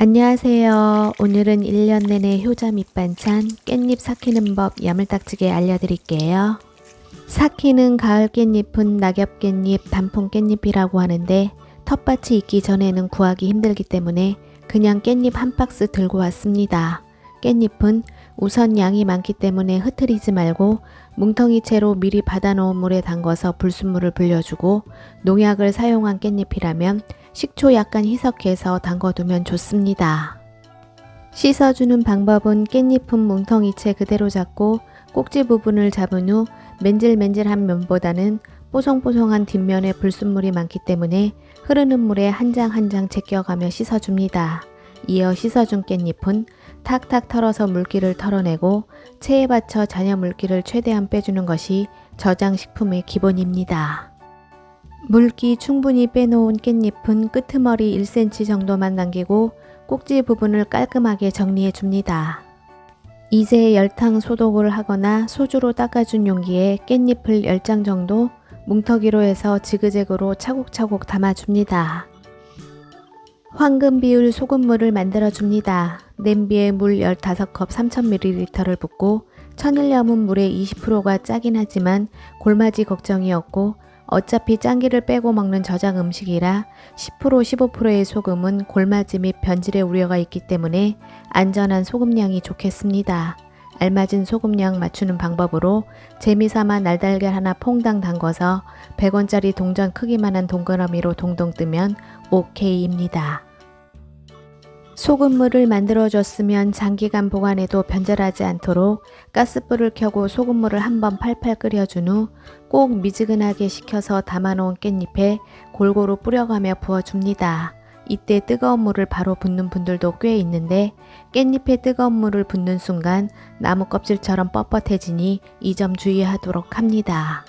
안녕하세요. 오늘은 1년 내내 효자 밑반찬 깻잎 삭히는 법 야물딱지게 알려드릴게요. 삭히는 가을 깻잎은 낙엽 깻잎, 단풍 깻잎이라고 하는데 텃밭이 있기 전에는 구하기 힘들기 때문에 그냥 깻잎 한 박스 들고 왔습니다. 깻잎은 우선 양이 많기 때문에 흐트리지 말고 뭉텅이 채로 미리 받아놓은 물에 담궈서 불순물을 불려주고 농약을 사용한 깻잎이라면 식초 약간 희석해서 담궈두면 좋습니다. 씻어주는 방법은 깻잎은 뭉텅이 채 그대로 잡고 꼭지 부분을 잡은 후 맨질맨질한 면보다는 뽀송뽀송한 뒷면에 불순물이 많기 때문에 흐르는 물에 한 장 한 장 제껴가며 씻어줍니다. 이어 씻어준 깻잎은 탁탁 털어서 물기를 털어내고 체에 받쳐 잔여 물기를 최대한 빼주는 것이 저장식품의 기본입니다. 물기 충분히 빼놓은 깻잎은 끄트머리 1cm 정도만 남기고 꼭지 부분을 깔끔하게 정리해 줍니다. 이제 열탕 소독을 하거나 소주로 닦아준 용기에 깻잎을 10장 정도 뭉터기로 해서 지그재그로 차곡차곡 담아줍니다. 황금 비율 소금물을 만들어 줍니다. 냄비에 물 15컵 3000ml를 붓고 천일염은 물의 20%가 짜긴 하지만 골마지 걱정이 없고 어차피 짠기를 빼고 먹는 저장 음식이라 10% 15%의 소금은 골마지 및 변질의 우려가 있기 때문에 안전한 소금량이 좋겠습니다. 알맞은 소금량 맞추는 방법으로 재미삼아 날달걀 하나 퐁당 담궈서 100원짜리 동전 크기만한 동그라미로 동동 뜨면 오케이입니다. 소금물을 만들어줬으면 장기간 보관해도 변절하지 않도록 가스불을 켜고 소금물을 한번 팔팔 끓여준 후 꼭 미지근하게 식혀서 담아놓은 깻잎에 골고루 뿌려가며 부어줍니다. 이때 뜨거운 물을 바로 붓는 분들도 꽤 있는데 깻잎에 뜨거운 물을 붓는 순간 나무 껍질처럼 뻣뻣해지니 이 점 주의하도록 합니다.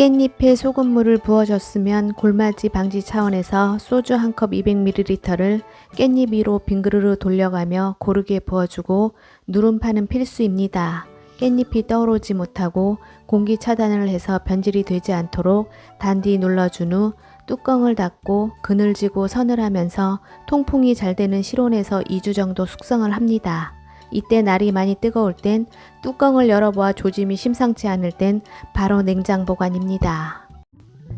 깻잎에 소금물을 부어줬으면 골마지 방지 차원에서 소주 한 컵 200ml를 깻잎 위로 빙그르르 돌려가며 고르게 부어주고 누름파는 필수입니다. 깻잎이 떠오르지 못하고 공기 차단을 해서 변질이 되지 않도록 단디 눌러준 후 뚜껑을 닫고 그늘지고 서늘하면서 통풍이 잘 되는 실온에서 2주 정도 숙성을 합니다. 이때 날이 많이 뜨거울 땐 뚜껑을 열어보아 조짐이 심상치 않을 땐 바로 냉장 보관입니다.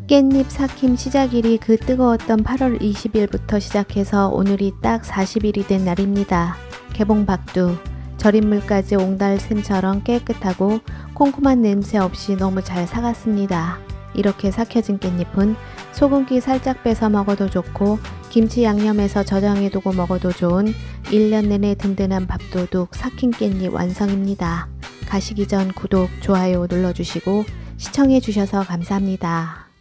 깻잎 삭힘 시작일이 그 뜨거웠던 8월 20일부터 시작해서 오늘이 딱 40일이 된 날입니다. 개봉 박두, 절임물까지 옹달샘처럼 깨끗하고 콩콩한 냄새 없이 너무 잘 삭았습니다. 이렇게 삭혀진 깻잎은 소금기 살짝 빼서 먹어도 좋고 김치 양념해서 저장해두고 먹어도 좋은 1년 내내 든든한 밥도둑 삭힌 깻잎 완성입니다. 가시기 전 구독, 좋아요 눌러주시고 시청해주셔서 감사합니다.